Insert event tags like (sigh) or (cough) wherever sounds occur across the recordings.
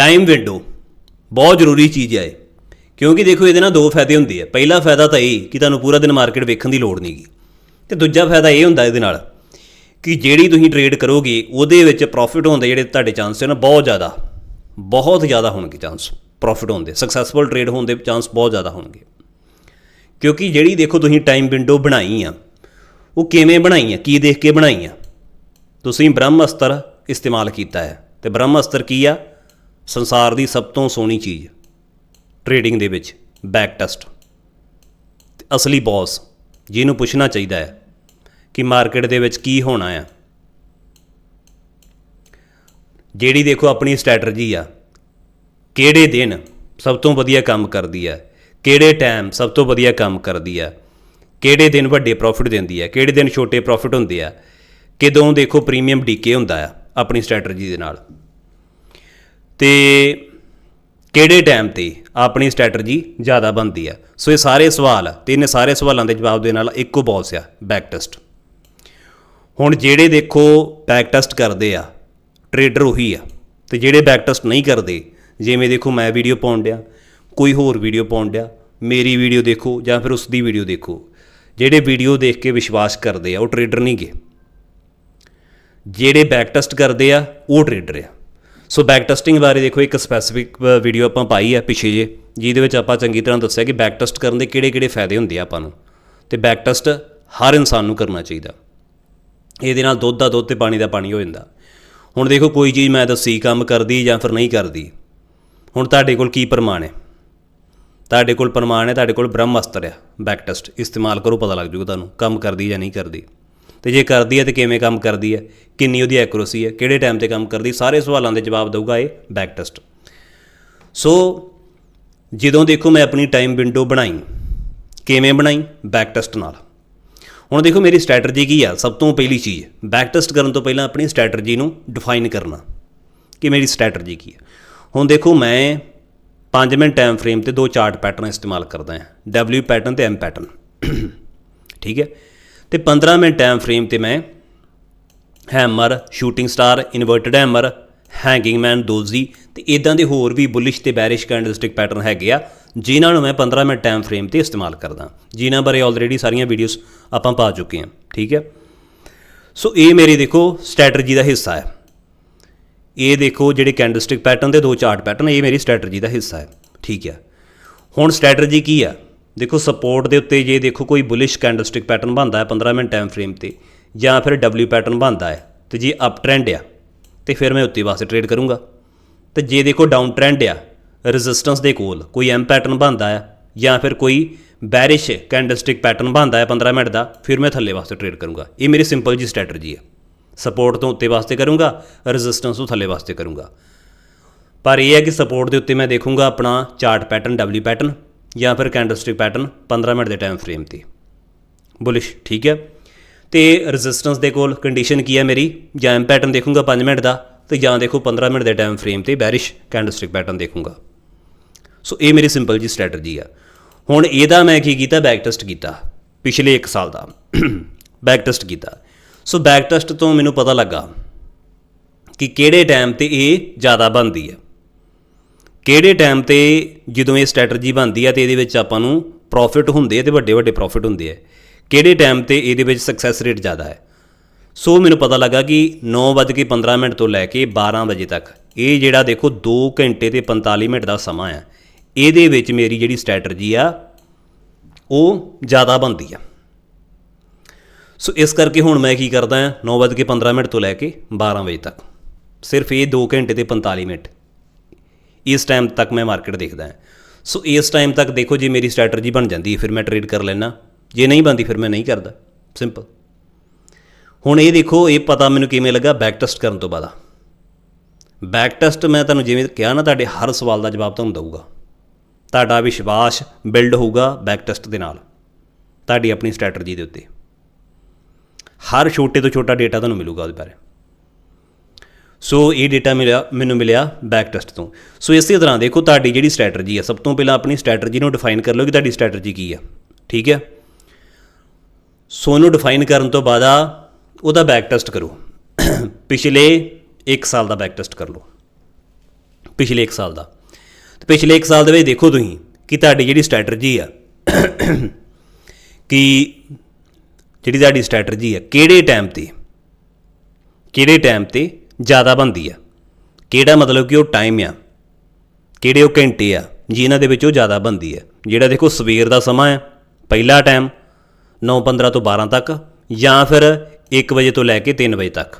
Time window ਬਹੁਤ ਜ਼ਰੂਰੀ ਚੀਜ਼ ਹੈ ਕਿਉਂਕਿ ਦੇਖੋ ਇਹਦੇ ਨਾਲ ਦੋ ਫਾਇਦੇ ਹੁੰਦੇ ਆ। ਪਹਿਲਾ ਫਾਇਦਾ ਤਾਂ ਇਹ ਕਿ ਤੁਹਾਨੂੰ ਪੂਰਾ ਦਿਨ ਮਾਰਕੀਟ ਵੇਖਣ ਦੀ ਲੋੜ ਨਹੀਂਗੀ ਤੇ ਦੂਜਾ ਫਾਇਦਾ ਇਹ ਹੁੰਦਾ ਇਹਦੇ ਨਾਲ ਕਿ ਜਿਹੜੀ ਤੁਸੀਂ ਟ੍ਰੇਡ ਕਰੋਗੇ, ਉਹਦੇ ਵਿੱਚ ਪ੍ਰੋਫਿਟ ਹੋਣ ਦੇ ਜਿਹੜੇ ਤੁਹਾਡੇ ਚਾਂਸ ਨੇ ਬਹੁਤ ਜ਼ਿਆਦਾ ਬਹੁਤ ਜ਼ਿਆਦਾ ਹੋਣਗੇ ਚਾਂਸ ਪ੍ਰੋਫਿਟ ਹੋਣ ਦੇ। ਸਕਸੈਸਫੁਲ ਟ੍ਰੇਡ ਹੋਣ ਦੇ ਚਾਂਸ ਬਹੁਤ ਜ਼ਿਆਦਾ ਹੋਣਗੇ। ਕਿਉਂਕਿ ਜਿਹੜੀ ਦੇਖੋ ਤੁਸੀਂ ਟਾਈਮ ਵਿੰਡੋ ਬਣਾਈ ਆ, ਉਹ ਕਿਵੇਂ ਬਣਾਈ ਆ, ਕੀ ਦੇਖ ਕੇ ਬਣਾਈ ਆ? ਤੁਸੀਂ ਬ੍ਰਹਮ ਅਸਤਰ ਇਸਤੇਮਾਲ ਕੀਤਾ ਹੈ। ਤੇ ਬ੍ਰਹਮ ਅਸਤਰ ਕੀ ਆ? ਸੰਸਾਰ ਦੀ ਸਭ ਤੋਂ ਸੋਹਣੀ ਚੀਜ਼ ਟ੍ਰੇਡਿੰਗ ਦੇ ਵਿੱਚ ਬੈਕ ਟੈਸਟ ਅਸਲੀ ਬੌਸ ਜਿਹਨੂੰ ਪੁੱਛਣਾ ਚਾਹੀਦਾ ਹੈ ਕਿ ਮਾਰਕੀਟ ਦੇ ਵਿੱਚ ਕੀ ਹੋਣਾ ਆ। ਜਿਹੜੀ ਦੇਖੋ ਆਪਣੀ ਸਟ੍ਰੈਟਜੀ ਆ, ਕਿਹੜੇ ਦਿਨ ਸਭ ਤੋਂ ਵਧੀਆ ਕੰਮ ਕਰਦੀ ਹੈ ਕਿਹੜੇ ਟਾਈਮ ਸਭ ਤੋਂ ਵਧੀਆ ਕੰਮ ਕਰਦੀ ਹੈ ਕਿਹੜੇ ਦਿਨ ਵੱਡੇ ਪ੍ਰੋਫਿਟ ਦਿੰਦੀ ਹੈ ਕਿਹੜੇ ਦਿਨ ਛੋਟੇ ਪ੍ਰੋਫਿਟ ਹੁੰਦੇ ਆ, ਕਿਦੋਂ ਦੇਖੋ ਪ੍ਰੀਮੀਅਮ ਡੀਕੇ ਹੁੰਦਾ ਆ ਆਪਣੀ ਸਟ੍ਰੈਟਜੀ ਦੇ ਨਾਲ। ਤੇ ਕਿਹੜੇ ਟਾਈਮ ਤੇ ਆਪਣੀ ਸਟ੍ਰੈਟਜੀ ਜ਼ਿਆਦਾ ਬਣਦੀ ਆ? ਸੋ ਇਹ ਸਾਰੇ ਸਵਾਲ, ਤੇ ਇਹਨੇ ਸਾਰੇ ਸਵਾਲਾਂ ਦੇ ਜਵਾਬ ਦੇ ਨਾਲ ਇੱਕੋ ਬੌਸ ਆ ਬੈਕ ਟੈਸਟ ਹੁਣ ਜਿਹੜੇ ਦੇਖੋ ਬੈਕ ਟੈਸਟ ਕਰਦੇ ਆ ਟ੍ਰੇਡਰ ਉਹੀ ਆ। ਤੇ ਜਿਹੜੇ ਬੈਕ ਟੈਸਟ ਨਹੀਂ ਕਰਦੇ, ਜਿਵੇਂ ਦੇਖੋ ਮੈਂ ਵੀਡੀਓ ਪਾਉਣ ਡਿਆ, ਕੋਈ ਹੋਰ ਵੀਡੀਓ ਪਾਉਣ ਡਿਆ, ਮੇਰੀ ਵੀਡੀਓ ਦੇਖੋ ਜਾਂ ਫਿਰ ਉਸ ਦੀ ਵੀਡੀਓ ਦੇਖੋ। ਜਿਹੜੇ ਵੀਡੀਓ ਦੇਖ ਕੇ ਵਿਸ਼ਵਾਸ ਕਰਦੇ ਆ, ਉਹ ਟ੍ਰੇਡਰ ਨਹੀਂ ਗਏ ਜਿਹੜੇ ਬੈਕ ਟੈਸਟ ਕਰਦੇ ਆ, ਉਹ ਟ੍ਰੇਡਰ ਆ। ਸੋ ਬੈਕ ਟੈਸਟਿੰਗ ਬਾਰੇ ਦੇਖੋ, ਇੱਕ ਸਪੈਸੀਫਿਕ ਵੀਡੀਓ ਆਪਾਂ ਪਾਈ ਆ ਪਿਛੇ ਜੇ, ਜਿਹਦੇ ਵਿੱਚ ਆਪਾਂ ਚੰਗੀ ਤਰ੍ਹਾਂ ਦੱਸਿਆ ਕਿ ਬੈਕ ਟੈਸਟ ਕਰਨ ਦੇ ਕਿਹੜੇ-ਕਿਹੜੇ ਫਾਇਦੇ ਹੁੰਦੇ ਆ ਆਪਾਂ ਨੂੰ। ਤੇ ਬੈਕ ਟੈਸਟ ਹਰ ਇਨਸਾਨ ਨੂੰ ਕਰਨਾ ਚਾਹੀਦਾ। ਇਹਦੇ ਨਾਲ ਦੁੱਧ ਦਾ ਦੁੱਧ ਤੇ ਪਾਣੀ ਦਾ ਪਾਣੀ ਹੋ ਜਾਂਦਾ। ਹੁਣ ਦੇਖੋ, ਕੋਈ ਚੀਜ਼ ਮੈਂ ਦੱਸੀ, ਕੰਮ ਕਰਦੀ ਜਾਂ ਫਿਰ ਨਹੀਂ ਕਰਦੀ। ਹੁਣ ਤੁਹਾਡੇ ਕੋਲ ਕੀ ਪ੍ਰਮਾਣ ਹੈ? ਤੁਹਾਡੇ ਕੋਲ ਪ੍ਰਮਾਣ ਹੈ, ਤੁਹਾਡੇ ਕੋਲ ਬ੍ਰਹਮ ਅਸਤਰ ਹੈ ਬੈਕ ਟੈਸਟ ਇਸਤੇਮਾਲ ਕਰੋ, ਪਤਾ ਲੱਗ ਜੂਗਾ ਤੁਹਾਨੂੰ, ਕੰਮ ਕਰਦੀ ਜਾਂ ਨਹੀਂ ਕਰਦੀ। ਤੇ ਜੇ ਕਰਦੀ ਹੈ ਤੇ ਕਿਵੇਂ ਕੰਮ ਕਰਦੀ ਹੈ? ਕਿੰਨੀ ਉਹਦੀ ਐਕੂਰੇਸੀ ਹੈ? ਕਿਹੜੇ ਟਾਈਮ ਤੇ ਕੰਮ ਕਰਦੀ? ਸਾਰੇ ਸਵਾਲਾਂ ਦੇ ਜਵਾਬ ਦਊਗਾ ਇਹ ਬੈਕ ਟੈਸਟ ਸੋ ਜਦੋਂ ਦੇਖੋ ਮੈਂ ਆਪਣੀ ਟਾਈਮ ਵਿੰਡੋ ਬਣਾਈ, ਕਿਵੇਂ ਬਣਾਈ? ਬੈਕ ਟੈਸਟ ਨਾਲ। ਹੁਣ ਦੇਖੋ ਮੇਰੀ ਸਟ੍ਰੈਟਜੀ ਕੀ ਆ? ਸਭ ਤੋਂ ਪਹਿਲੀ ਚੀਜ਼ ਬੈਕ ਟੈਸਟ ਕਰਨ ਤੋਂ ਪਹਿਲਾਂ ਆਪਣੀ ਸਟ੍ਰੈਟਜੀ ਨੂੰ ਡਿਫਾਈਨ ਕਰਨਾ। ਕਿ ਮੇਰੀ ਸਟ੍ਰੈਟਜੀ ਕੀ ਹੈ? ਹੁਣ ਦੇਖੋ ਮੈਂ 5 ਮਿੰਟ ਟਾਈਮ ਫਰੇਮ ਤੇ ਦੋ ਚਾਰਟ ਪੈਟਰਨ ਇਸਤੇਮਾਲ ਕਰਦਾ ਹਾਂ। W ਪੈਟਰਨ ਤੇ M ਪੈਟਰਨ ਠੀਕ ਹੈ? ਤੇ 15 ਮਿੰਟ ਟਾਈਮ ਫਰੇਮ ਤੇ ਮੈਂ hammer shooting star inverted hammer hanging man doji ਤੇ ਇਦਾਂ ਦੇ ਹੋਰ ਵੀ ਬੁਲਿਸ਼ ਤੇ ਬੈਰਿਸ਼ ਕੈਂਡਲਸਟਿਕ ਪੈਟਰਨ ਹੈਗੇ ਆ, ਜਿਨ੍ਹਾਂ ਨੂੰ ਮੈਂ 15 ਮਿੰਟ ਟਾਈਮ ਫਰੇਮ ਤੇ ਇਸਤੇਮਾਲ ਕਰਦਾ। ਜਿਨ੍ਹਾਂ ਬਾਰੇ ਆਲਰੇਡੀ ਸਾਰੀਆਂ ਵੀਡੀਓਜ਼ ਆਪਾਂ ਪਾ ਚੁੱਕੇ ਹਾਂ, ਠੀਕ ਹੈ? ਸੋ ਇਹ ਮੇਰੇ ਦੇਖੋ ਸਟ੍ਰੈਟਜੀ ਦਾ ਹਿੱਸਾ ਹੈ। ਇਹ ਦੇਖੋ ਜਿਹੜੇ ਕੈਂਡਲਸਟਿਕ ਪੈਟਰਨ ਦੇ ਦੋ ਚਾਰਟ ਪੈਟਰਨ ਇਹ ਮੇਰੀ ਸਟ੍ਰੈਟਜੀ ਦਾ ਹਿੱਸਾ ਹੈ, ਠੀਕ ਹੈ? ਹੁਣ ਸਟ੍ਰੈਟਜੀ ਕੀ ਆ? ਦੇਖੋ ਸਪੋਰਟ ਦੇ ਉੱਤੇ ਜੇ ਦੇਖੋ ਕੋਈ ਬੁਲਿਸ਼ ਕੈਂਡਲਸਟਿਕ ਪੈਟਰਨ ਬਣਦਾ ਹੈ 15 ਮਿੰਟ ਟਾਈਮ ਫਰੇਮ ਤੇ, ਜਾਂ ਫਿਰ W ਪੈਟਰਨ ਬਣਦਾ ਹੈ, ਤੇ ਜੇ ਅਪ ਟ੍ਰੈਂਡ ਆ, ਤੇ ਫਿਰ ਮੈਂ ਉੱਤੇ ਵਾਸਤੇ ਟ੍ਰੇਡ ਕਰੂੰਗਾ। ਤੇ ਜੇ ਦੇਖੋ ਡਾਊਨ ਟ੍ਰੈਂਡ ਆ ਰੈਜ਼ਿਸਟੈਂਸ ਦੇ ਕੋਲ ਕੋਈ ਐਮ ਪੈਟਰਨ ਬਣਦਾ ਹੈ, ਜਾਂ ਫਿਰ ਕੋਈ ਬੈਰਿਸ਼ ਕੈਂਡਲਸਟਿਕ ਪੈਟਰਨ ਬਣਦਾ ਹੈ 15 ਮਿੰਟ ਦਾ, ਫਿਰ ਮੈਂ ਥੱਲੇ ਵਾਸਤੇ ਟ੍ਰੇਡ ਕਰੂੰਗਾ। ਇਹ ਮੇਰੀ ਸਿੰਪਲ ਜੀ ਸਟ੍ਰੈਟਜੀ ਹੈ। ਸਪੋਰਟ ਤੋਂ ਉੱਤੇ ਵਾਸਤੇ ਕਰੂੰਗਾ ਰੈਜ਼ਿਸਟੈਂਸ ਤੋਂ ਥੱਲੇ ਵਾਸਤੇ ਕਰੂੰਗਾ। ਪਰ ਇਹ ਹੈ ਕਿ ਸਪੋਰਟ ਦੇ ਉੱਤੇ ਮੈਂ ਦੇਖੂੰਗਾ ਆਪਣਾ ਚਾਰਟ ਪੈਟਰਨ W ਪੈਟਰਨ ਜਾਂ ਫਿਰ ਕੈਂਡਲਸਟਿਕ ਪੈਟਰਨ 15 ਮਿੰਟ ਦੇ ਟਾਈਮ ਫਰੇਮ ਤੇ। ਬੁਲਿਸ਼ ਠੀਕ ਹੈ? ਤੇ ਰੈਜ਼ਿਸਟੈਂਸ ਦੇ ਕੋਲ ਕੰਡੀਸ਼ਨ ਕੀ ਹੈ ਮੇਰੀ? ਜਾਂ ਐਮ ਪੈਟਰਨ ਦੇਖੂੰਗਾ 5 ਮਿੰਟ ਦਾ ਤੇ ਜਾਂ ਦੇਖੋ 15 ਮਿੰਟ ਦੇ ਟਾਈਮ ਫਰੇਮ ਤੇ ਬੈਰਿਸ਼ ਕੈਂਡਲਸਟਿਕ ਪੈਟਰਨ ਦੇਖੂੰਗਾ। ਸੋ ਇਹ ਮੇਰੀ ਸਿੰਪਲ ਜੀ ਸਟ੍ਰੈਟਜੀ ਆ। ਹੁਣ ਇਹਦਾ ਮੈਂ ਕੀ ਕੀਤਾ? ਬੈਕ ਟੈਸਟ ਕੀਤਾ ਪਿਛਲੇ 1 ਸਾਲ ਦਾ। (clears throat) ਬੈਕ ਟੈਸਟ ਕੀਤਾ। ਸੋ ਬੈਕ ਟੈਸਟ ਤੋਂ ਮੈਨੂੰ ਪਤਾ ਲੱਗਾ ਕਿ ਕਿਹੜੇ ਟਾਈਮ ਤੇ ਇਹ ਜ਼ਿਆਦਾ ਬਣਦੀ ਹੈ। ਕਿਹੜੇ ਟਾਈਮ ਤੇ ਜਦੋਂ ਇਹ ਸਟ੍ਰੈਟਜੀ ਬਣਦੀ ਹੈ ਤੇ ਇਹਦੇ ਵਿੱਚ ਆਪਾਂ ਨੂੰ ਪ੍ਰੋਫਿਟ ਹੁੰਦੇ ਆ ਤੇ ਵੱਡੇ ਵੱਡੇ ਪ੍ਰੋਫਿਟ ਹੁੰਦੇ ਆ? ਕਿਹੜੇ ਟਾਈਮ ਤੇ ਇਹਦੇ ਵਿੱਚ ਸਕਸੈਸ ਰੇਟ ਜ਼ਿਆਦਾ ਹੈ? ਸੋ ਮੈਨੂੰ ਪਤਾ ਲੱਗਾ ਕਿ 9:15 ਮਿੰਟ ਤੋਂ ਲੈ ਕੇ 12 ਵਜੇ ਤੱਕ, ਇਹ ਜਿਹੜਾ ਦੇਖੋ 2 ਘੰਟੇ ਤੇ 45 ਮਿੰਟ ਦਾ ਸਮਾਂ ਹੈ ਇਹਦੇ ਵਿੱਚ ਮੇਰੀ ਜਿਹੜੀ ਸਟ੍ਰੈਟਜੀ ਆ, ਉਹ ਜ਼ਿਆਦਾ ਬਣਦੀ ਆ। ਸੋ ਇਸ ਕਰਕੇ ਹੁਣ ਮੈਂ ਕੀ ਕਰਦਾ ਹਾਂ 9:15 ਮਿੰਟ ਤੋਂ ਲੈ ਕੇ 12 ਵਜੇ ਤੱਕ, ਸਿਰਫ ਇਹ 2 ਘੰਟੇ ਤੇ 45 ਮਿੰਟ। ਇਸ ਟਾਈਮ ਤੱਕ ਮੈਂ ਮਾਰਕੀਟ ਦੇਖਦਾ ਹਾਂ। ਸੋ ਇਸ ਟਾਈਮ ਤੱਕ ਦੇਖੋ ਜੇ ਮੇਰੀ ਸਟ੍ਰੈਟਜੀ ਬਣ ਜਾਂਦੀ ਹੈ ਫਿਰ ਮੈਂ ਟ੍ਰੇਡ ਕਰ ਲੈਣਾ ਜੇ ਨਹੀਂ ਬਣਦੀ, ਫਿਰ ਮੈਂ ਨਹੀਂ ਕਰਦਾ। ਸਿੰਪਲ ਹੁਣ ਇਹ ਦੇਖੋ, ਇਹ ਪਤਾ ਮੈਨੂੰ ਕਿਵੇਂ ਲੱਗਾ ਬੈਕ ਟੈਸਟ ਕਰਨ ਤੋਂ ਬਾਅਦ। ਬੈਕ ਟੈਸਟ ਮੈਂ ਤੁਹਾਨੂੰ ਜਿਵੇਂ ਕਿਹਾ ਨਾ, ਤੁਹਾਡੇ ਹਰ ਸਵਾਲ ਦਾ ਜਵਾਬ ਤੁਹਾਨੂੰ ਦਊਗਾ। ਤੁਹਾਡਾ ਵਿਸ਼ਵਾਸ ਬਿਲਡ ਹੋਊਗਾ ਬੈਕ ਟੈਸਟ ਦੇ ਨਾਲ, ਤੁਹਾਡੀ ਆਪਣੀ ਸਟ੍ਰੈਟਜੀ ਦੇ ਉੱਤੇ। ਹਰ ਛੋਟੇ ਤੋਂ ਛੋਟਾ ਡੇਟਾ ਤੁਹਾਨੂੰ ਮਿਲੂਗਾ ਉਹਦੇ ਬਾਰੇ। ਸੋ ਇਹ ਡੇਟਾ ਮਿਲਿਆ, ਮੈਨੂੰ ਮਿਲਿਆ ਬੈਕ ਟੈਸਟ ਤੋਂ। ਸੋ ਇਸੇ ਤਰ੍ਹਾਂ ਦੇਖੋ, ਤੁਹਾਡੀ ਜਿਹੜੀ ਸਟ੍ਰੈਟਜੀ ਹੈ, ਸਭ ਤੋਂ ਪਹਿਲਾਂ ਆਪਣੀ ਸਟ੍ਰੈਟਜੀ ਨੂੰ ਡਿਫਾਈਨ ਕਰ ਲਓ ਕਿ ਤੁਹਾਡੀ ਸਟ੍ਰੈਟਜੀ ਕੀ ਹੈ। ਠੀਕ ਹੈ? ਸੋ ਉਹਨੂੰ ਡਿਫਾਈਨ ਕਰਨ ਤੋਂ ਬਾਅਦ ਆ, ਉਹਦਾ ਬੈਕ ਟੈਸਟ ਕਰੋ। ਪਿਛਲੇ 1 ਸਾਲ ਦਾ ਬੈਕ ਟੈਸਟ ਕਰ ਲਓ। ਪਿਛਲੇ 1 ਸਾਲ ਦਾ। ਤੇ ਪਿਛਲੇ 1 ਸਾਲ ਦੇ ਵਿੱਚ ਦੇਖੋ ਤੁਸੀਂ ਕਿ ਤੁਹਾਡੀ ਜਿਹੜੀ ਸਟ੍ਰੈਟਜੀ ਆ, ਕਿ ਜਿਹੜੀ ਤੁਹਾਡੀ ਸਟ੍ਰੈਟਜੀ ਆ, ਕਿਹੜੇ ਟਾਈਮ ਤੇ? ਕਿਹੜੇ ਟਾਈਮ ਤੇ ਜ਼ਿਆਦਾ ਬਣਦੀ ਆ। ਕਿਹੜਾ ਮਤਲਬ ਕਿ ਉਹ ਟਾਈਮ ਆ, ਕਿਹੜੇ ਉਹ ਘੰਟੇ ਆ, ਜਿਨ੍ਹਾਂ ਦੇ ਵਿੱਚ ਉਹ ਜ਼ਿਆਦਾ ਬਣਦੀ ਹੈ ਜਿਹੜਾ ਦੇਖੋ ਸਵੇਰ ਦਾ ਸਮਾਂ ਆ, ਪਹਿਲਾ ਟਾਈਮ 9:15 ਤੋਂ 12 ਤੱਕ ਜਾਂ ਫਿਰ 1 ਵਜੇ ਤੋਂ ਲੈ ਕੇ 3 ਵਜੇ ਤੱਕ।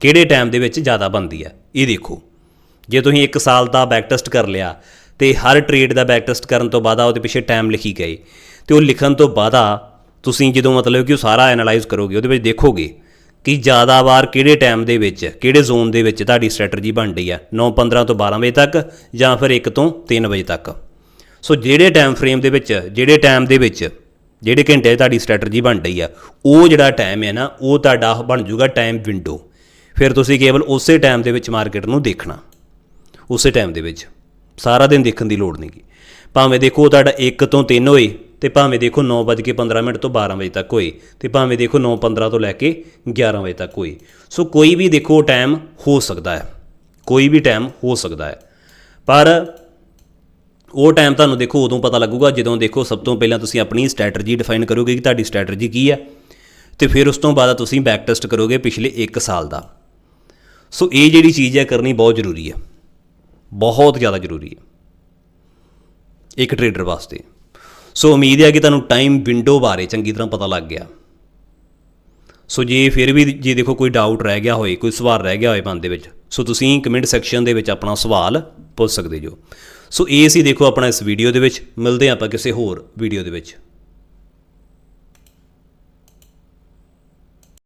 ਕਿਹੜੇ ਟਾਈਮ ਦੇ ਵਿੱਚ ਜ਼ਿਆਦਾ ਬਣਦੀ ਆ, ਇਹ ਦੇਖੋ। ਜੇ ਤੁਸੀਂ 1 ਸਾਲ ਦਾ ਬੈਕ ਟੈਸਟ ਕਰ ਲਿਆ ਤੇ ਹਰ ਟ੍ਰੇਡ ਦਾ ਬੈਕ ਟੈਸਟ ਕਰਨ ਤੋਂ ਬਾਅਦ ਉਹਦੇ ਪਿੱਛੇ ਟਾਈਮ ਲਿਖੀ ਗਏ ਤੇ ਉਹ ਲਿਖਣ ਤੋਂ ਬਾਅਦ ਤੁਸੀਂ ਜਦੋਂ ਮਤਲਬ ਕਿ ਉਹ ਸਾਰਾ ਐਨਾਲਾਈਜ਼ ਕਰੋਗੇ, ਉਹਦੇ ਵਿੱਚ ਦੇਖੋਗੇ ਕਿ ਜ਼ਿਆਦਾ ਵਾਰ ਕਿਹੜੇ ਟਾਈਮ ਦੇ ਵਿੱਚ, ਕਿਹੜੇ ਜ਼ੋਨ ਦੇ ਵਿੱਚ ਤੁਹਾਡੀ ਸਟ੍ਰੈਟਜੀ ਬਣ ਰਹੀ ਆ? 9:15 ਤੋਂ 12 ਵਜੇ ਤੱਕ ਜਾਂ ਫਿਰ 1 ਤੋਂ 3 ਵਜੇ ਤੱਕ? ਸੋ ਜਿਹੜੇ ਟਾਈਮ ਫਰੇਮ ਦੇ ਵਿੱਚ, ਜਿਹੜੇ ਟਾਈਮ ਦੇ ਵਿੱਚ, ਜਿਹੜੇ ਘੰਟੇ ਤੁਹਾਡੀ ਸਟ੍ਰੈਟਜੀ ਬਣ ਰਹੀ ਆ, ਉਹ ਜਿਹੜਾ ਟਾਈਮ ਹੈ ਨਾ, ਉਹ ਤੁਹਾਡਾ ਬਣ ਜਾਊਗਾ ਟਾਈਮ ਵਿੰਡੋ ਫਿਰ ਤੁਸੀਂ ਕੇਵਲ ਉਸੇ ਟਾਈਮ ਦੇ ਵਿੱਚ ਮਾਰਕੀਟ ਨੂੰ ਦੇਖਣਾ। ਉਸੇ ਟਾਈਮ ਦੇ ਵਿੱਚ। ਸਾਰਾ ਦਿਨ ਦੇਖਣ ਦੀ ਲੋੜ ਨਹੀਂਗੀ ਭਾਵੇਂ ਦੇਖੋ ਤੁਹਾਡਾ 1 ਤੋਂ 3 ਹੋਏ ਤੇ ਭਾਵੇਂ ਦੇਖੋ 9:15 ਮਿੰਟ ਤੋਂ 12 ਵਜੇ ਤੱਕ ਹੋਏ ਤੇ ਭਾਵੇਂ ਦੇਖੋ 9:15 ਤੋਂ ਲੈ ਕੇ 11 ਵਜੇ ਤੱਕ ਹੋਏ। ਸੋ ਕੋਈ ਵੀ ਦੇਖੋ ਟਾਈਮ ਹੋ ਸਕਦਾ ਹੈ। ਕੋਈ ਵੀ ਟਾਈਮ ਹੋ ਸਕਦਾ ਹੈ। ਪਰ ਉਹ ਟਾਈਮ ਤੁਹਾਨੂੰ ਦੇਖੋ ਉਦੋਂ ਪਤਾ ਲੱਗੂਗਾ ਜਦੋਂ ਦੇਖੋ ਸਭ ਤੋਂ ਪਹਿਲਾਂ ਤੁਸੀਂ ਆਪਣੀ ਸਟ੍ਰੈਟਜੀ ਡਿਫਾਈਨ ਕਰੋਗੇ ਕਿ ਤੁਹਾਡੀ ਸਟ੍ਰੈਟਜੀ ਕੀ ਹੈ ਤੇ ਫਿਰ ਉਸ ਤੋਂ ਬਾਅਦ ਤੁਸੀਂ ਬੈਕ ਟੈਸਟ ਕਰੋਗੇ ਪਿਛਲੇ 1 ਸਾਲ ਦਾ। ਸੋ ਇਹ ਜਿਹੜੀ ਚੀਜ਼ ਹੈ ਕਰਨੀ ਬਹੁਤ ਜ਼ਰੂਰੀ ਹੈ। ਬਹੁਤ ਜ਼ਿਆਦਾ ਜ਼ਰੂਰੀ ਹੈ। ਇੱਕ ਟ੍ਰੇਡਰ ਵਾਸਤੇ। ਸੋ ਉਮੀਦ ਹੈ ਕਿ ਤੁਹਾਨੂੰ ਟਾਈਮ ਵਿੰਡੋ ਬਾਰੇ ਚੰਗੀ ਤਰ੍ਹਾਂ ਪਤਾ ਲੱਗ ਗਿਆ। ਸੋ ਜੇ ਫਿਰ ਵੀ ਜੇ ਦੇਖੋ ਕੋਈ ਡਾਊਟ ਰਹਿ ਗਿਆ ਹੋਏ, ਕੋਈ ਸਵਾਲ ਰਹਿ ਗਿਆ ਹੋਏ ਮਨ ਦੇ ਵਿੱਚ, ਸੋ ਤੁਸੀਂ ਕਮੈਂਟ ਸੈਕਸ਼ਨ ਦੇ ਵਿੱਚ ਆਪਣਾ ਸਵਾਲ ਪੁੱਛ ਸਕਦੇ ਜੋ। ਸੋ ਇਹ ਸੀ ਦੇਖੋ ਆਪਣਾ ਇਸ ਵੀਡੀਓ ਦੇ ਵਿੱਚ, ਮਿਲਦੇ ਹਾਂ ਆਪਾਂ ਕਿਸੇ ਹੋਰ ਵੀਡੀਓ ਦੇ ਵਿੱਚ।